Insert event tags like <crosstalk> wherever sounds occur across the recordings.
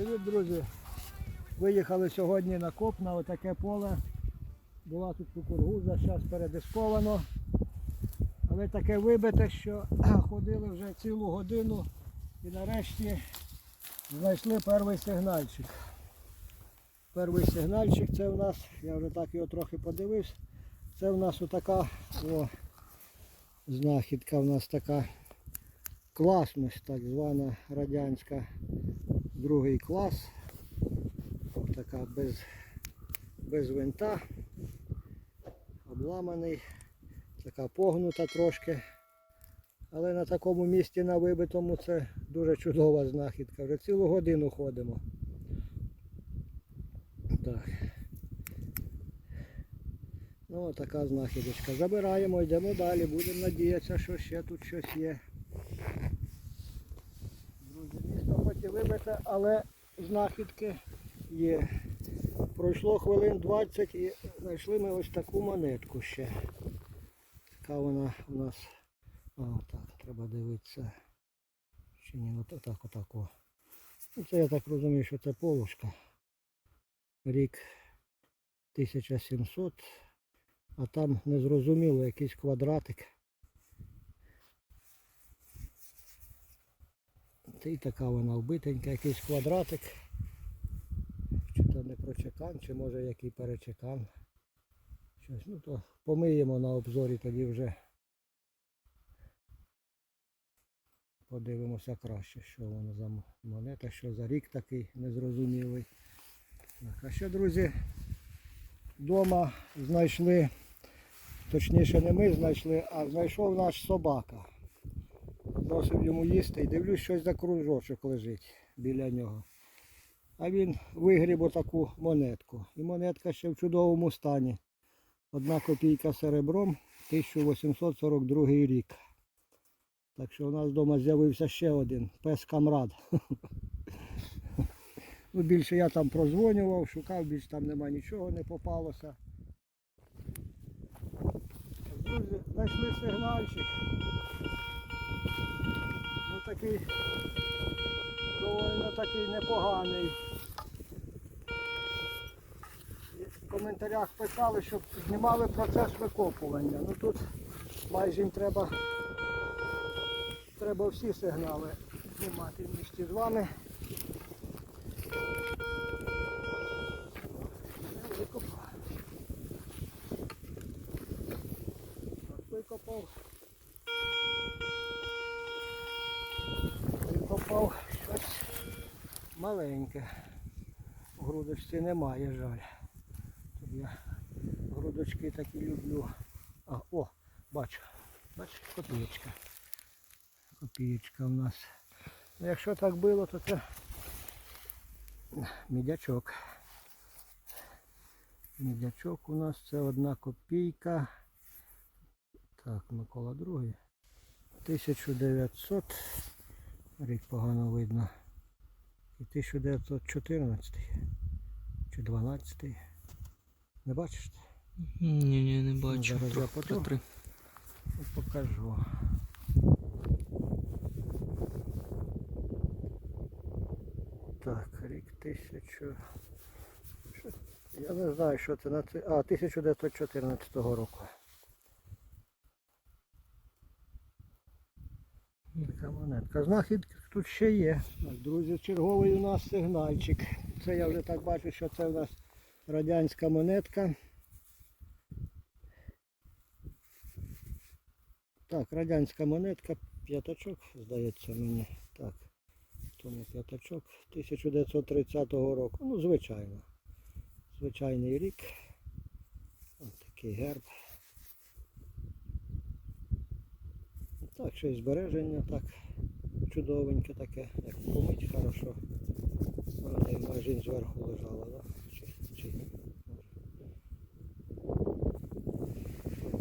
Привіт, друзі! Виїхали сьогодні на коп на отаке поле. Була тут кукургуза, зараз передисковано. Але таке вибите, що <clears throat> ходили вже цілу годину і нарешті знайшли перший сигнальчик. Перший сигнальчик це в нас, я вже так його трохи подивився. Це в нас отака о, знахідка в нас така класність, так звана радянська другий клас. Така без, без винта, обламаний, така погнута трошки. Але на такому місці на вибитому це дуже чудова знахідка. Вже цілу годину ходимо. Так. Ну, така знахідочка. Забираємо, йдемо далі, будемо надіятися, що ще тут щось є. Друзі, місто хоч і вибите, але знахідки є. Пройшло хвилин 20 і знайшли ми ось таку монетку ще. Така вона у нас. А, так, треба дивитися. Чи ні, от отак, отак. Ну, це я так розумію, що це полушка. Рік 1700, а там незрозуміло якийсь квадратик. Й така вона вбитенька, якийсь квадратик. Чи то не прочекан, чи може який перечекан. Щось, ну то помиємо на обзорі тоді вже. Подивимося краще, що воно за монета, що за рік такий незрозумілий. Так, а ще, друзі, вдома знайшли, точніше не ми знайшли, а знайшов наш собака. Просив йому їсти і дивлюсь, щось за кружочок лежить біля нього. А він вигріб отаку монетку. І монетка ще в чудовому стані. Одна копійка серебром, 1842 рік. Так що у нас вдома з'явився ще один пес камрад. <laughs> Ну, більше я там прозвонював, шукав, більше там нема нічого, не попалося. Друзі, знайшли сигнальчик. Такий доволі такий непоганий. В коментарях писали, щоб знімали процес викопування. Ну тут майже їм треба, треба всі сигнали знімати вместе з вами. Викопав. Викопав. Викопав щось маленьке. Грудочці немає, жаль. Тут я грудочки такі люблю. А, о, бачу. Бачиш, копієчка. Копієчка в нас. Ну, якщо так було, то це мідячок. Мідячок у нас це одна копійка. Так, Микола другий. 1900. Рік погано видно. І 1914 чи 12. Не бачиш? Ні, ні, не бачу. зараз я. От покажу. Так, рік 1000. Що- Я не знаю, що це на це. А, 1914 року. Монетка. Знахідки тут ще є. Друзі, черговий у нас сигнальчик. Це я вже так бачу, що це у нас радянська монетка. Так, радянська монетка, п'ятачок, здається мені. Так, тому п'ятачок 1930 року. Ну, звичайно. Звичайний рік. Ось такий герб. Так, ще й збереження так чудовеньке таке, як помить хорошо. Вона і майже зверху лежала, да? Чи, чи,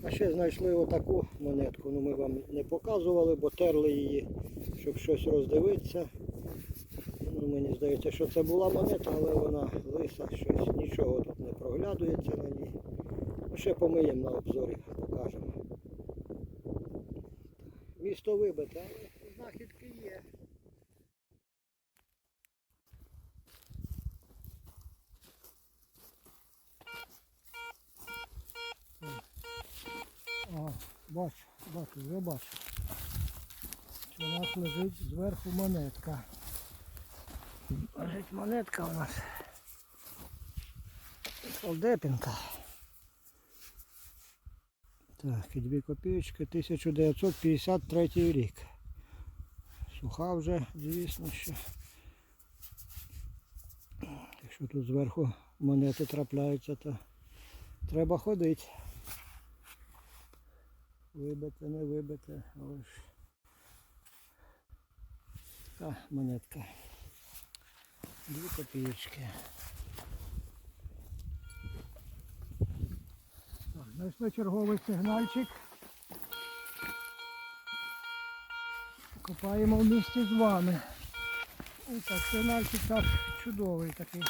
А ще знайшли отаку монетку, ну ми вам не показували, бо терли її, щоб щось роздивитися. Ну, мені здається, що це була монета, але вона лиса, щось, нічого тут не проглядується на ній. Ну, ще помиємо на обзорі, місто вибите, але знахідки є. О, бачу, бачу, вже бачу. У нас лежить зверху монетка. Лежить монетка у нас. Солдепінка. Так, і дві копійочки, 1953 рік. Суха вже, звісно, що. Якщо тут зверху монети трапляються, то треба ходити. Вибите, не вибите, але ж. Така монетка. Дві копійочки. Знайшли черговий сигнальчик. Копаємо в місті з вами. Ось так, сигнальчик так чудовий такий.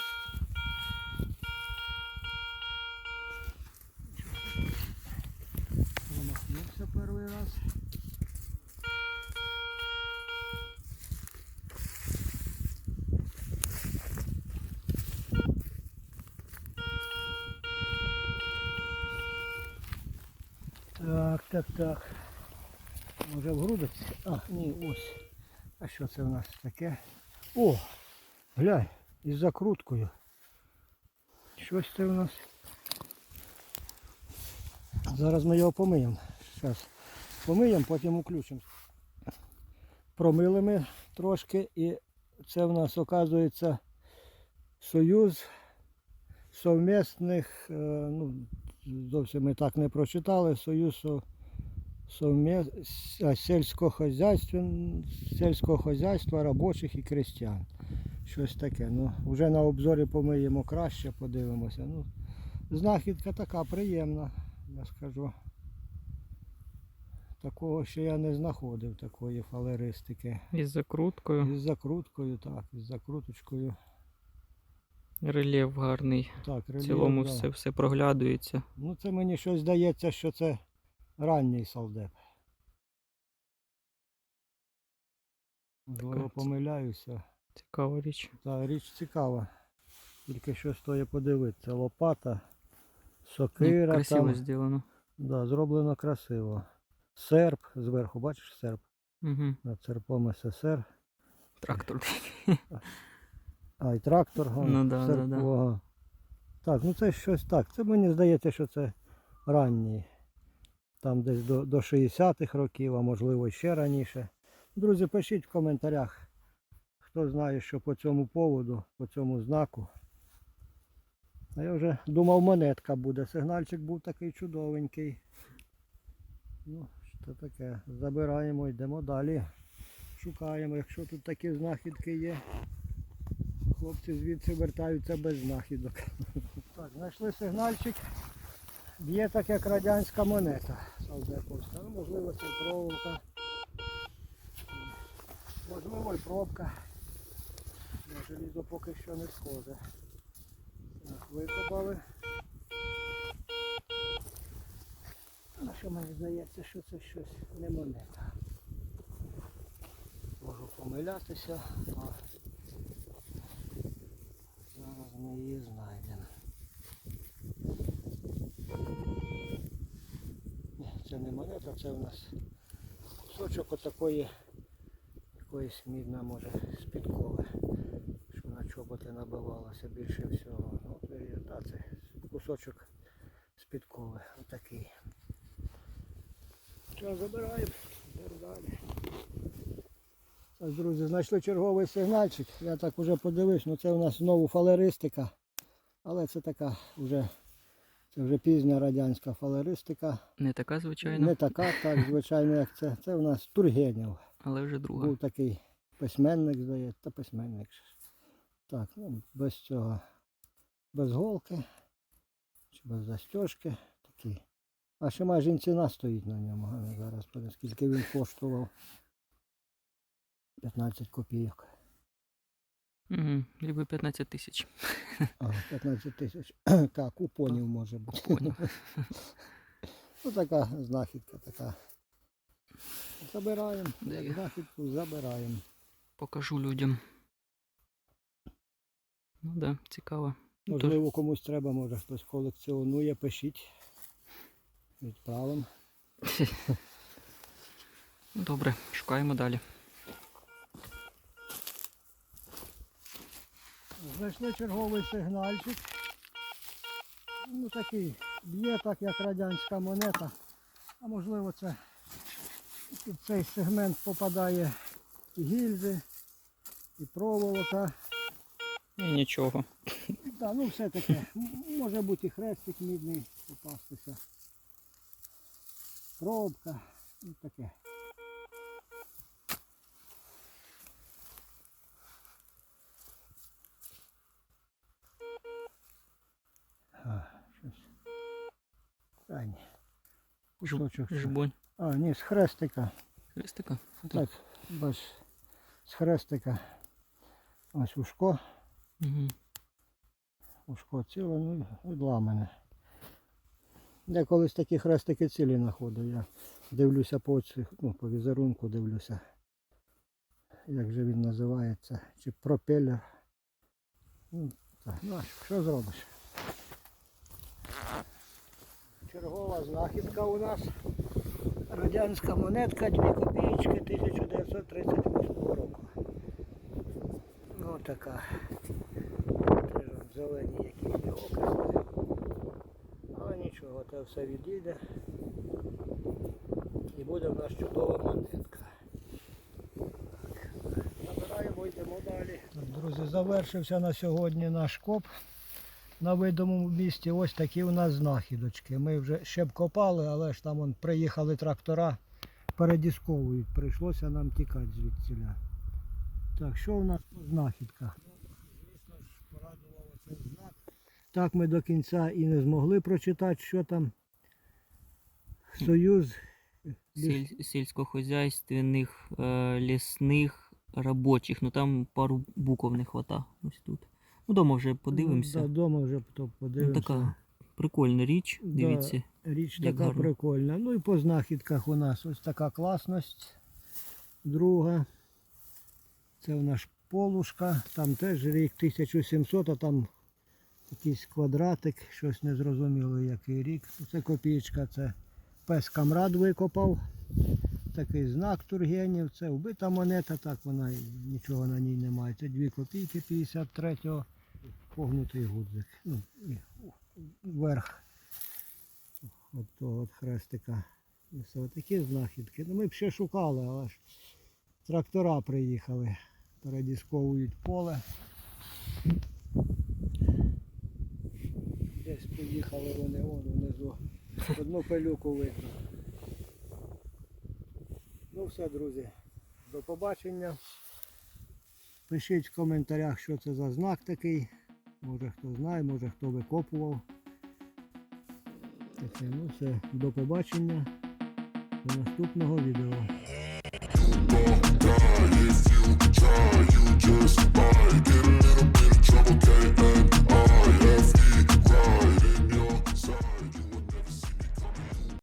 Так, так, так. Може в грудочці? А, ні, ось. А що це в нас таке? О! Глянь, із закруткою. Щось це в нас. Зараз ми його помиємо. Зараз помиємо, потім включимо. Промили ми трошки і це в нас оказується союз совмісних, е, ну, зовсім ми так не прочитали, союз со- совмес- а, сільськохозяйствен- сільського хозяйства робочих і крестьян. Щось таке. Ну, вже на обзорі помиємо краще, подивимося. Ну, знахідка така приємна, я скажу. Такого ще я не знаходив, такої фалеристики. Із закруткою. Із закруткою, так, із закруточкою. Рельєф гарний. Так, В цілому да. все, все проглядується. Ну це мені щось здається, що це ранній солдеп. Можливо, помиляюся. Цікава річ. Та річ цікава. Тільки що стоїть подивитися. Лопата, Ну, сокира красиво там. зроблено. Да, зроблено красиво. Серп зверху, бачиш серп? Угу. Над серпом СССР. Трактор. <laughs> А, і трактор. вон, Ну да, да, да. Так, ну це щось так. Це мені здається, що це ранній. Там десь до, до 60-х років, а можливо ще раніше. Друзі, пишіть в коментарях, хто знає, що по цьому поводу, по цьому знаку. А я вже думав, монетка буде. Сигнальчик був такий чудовенький. Ну, що таке? Забираємо, йдемо далі. Шукаємо, якщо тут такі знахідки є. Хлопці звідси вертаються без знахідок. <laughs> Так, знайшли сигнальчик. Б'є так, як радянська монета. Солдеповська. Ну, можливо, це проволока. Можливо, і пробка. На желізо поки що не схоже. Так, викопали. Ну, що мені здається, що це щось не монета. Можу помилятися, ми її знайдемо. Це не монета, це у нас кусочок отакої якоїсь мідна може з підкови, що на чоботи набивалося більше всього. Ну, це, та, це кусочок з підкови, отакий. Що, забираємо, йдемо далі. Так, друзі, знайшли черговий сигнальчик. Я так вже подивився, ну це у нас знову фалеристика. Але це така вже, це вже пізня радянська фалеристика. Не така, звичайно, Не така, так, звичайно, як це. Це у нас Тургенєв. але вже друга. Був такий письменник, здається, та письменник. Так, ну, без цього, без голки, чи без застежки. Такий. А ще майже ціна стоїть на ньому. Зараз скільки він коштував. 15 копійок. Угу. Либо 15 тисяч. 15 тисяч. <coughs> Так, купонів може бути. Поняв. <laughs> Ну така знахідка така. Забираємо. Де я? Знахідку забираємо. Покажу людям. Ну да, цікаво. Можливо, комусь треба, може хтось колекціонує, пишіть. Відправимо. <laughs> Добре, шукаємо далі. Знайшли черговий сигнальчик. Ну такий б'є так, як радянська монета. А можливо це під цей сегмент попадає і гільзи, і проволока. І нічого. Да, ну все таке. Може бути і хрестик мідний попастися. Пробка. Ну таке. А, щось. А, ні. Кусочок. Жбонь. А, ні, з хрестика. Хрестика. Так, бач, з хрестика. Ось ушко. Угу. Ушко ціле, ну, відламане. Я колись такі хрестики цілі знаходив. Я дивлюся по цих, ну, по візерунку дивлюся. Як же він називається? Чи пропелер. Ну, так, ну, що зробиш? Чергова знахідка у нас. Радянська монетка, 2 копійки 1938 року. Ну така. Зелені якісь окисли. Але нічого, це все відійде. І буде в нас чудова монетка. Набираємо, йдемо далі. Друзі, завершився на сьогодні наш коп. На видимому місці ось такі у нас знахідочки. Ми вже ще б копали, але ж там он, приїхали трактора, передісковують. Прийшлося нам тікати звідсіля. Так, що у нас по знахідках? Так ми до кінця і не змогли прочитати, що там. Союз Сіль, сільськохозяйственних, е, лісних, робочих. Ну там пару букв не хвата. Ось тут. Ну, дома вже подивимося. Ну, да, дома вже то Ну, така прикольна річ. Да. Дивіться. Річ Як така гарно. прикольна. Ну і по знахідках у нас ось така класність. Друга. Це у нас полушка. Там теж рік 1700, а там якийсь квадратик, щось незрозуміло який рік. Це копійка, це пес камрад викопав. Такий знак Тургенів. Це вбита монета, так вона нічого на ній немає. Це 2 копійки 53-го. Погнутий гудзик. Ну, і вверх от того от хрестика. І все такі знахідки. Ну, ми б ще шукали, але ж трактора приїхали, передісковують поле. Десь поїхали вони вон внизу. Одну пилюку видно. Ну все, друзі. До побачення. Пишіть в коментарях, що це за знак такий. Може хто знає, може хто викопував. Так Таке, ну все, до побачення, до наступного відео.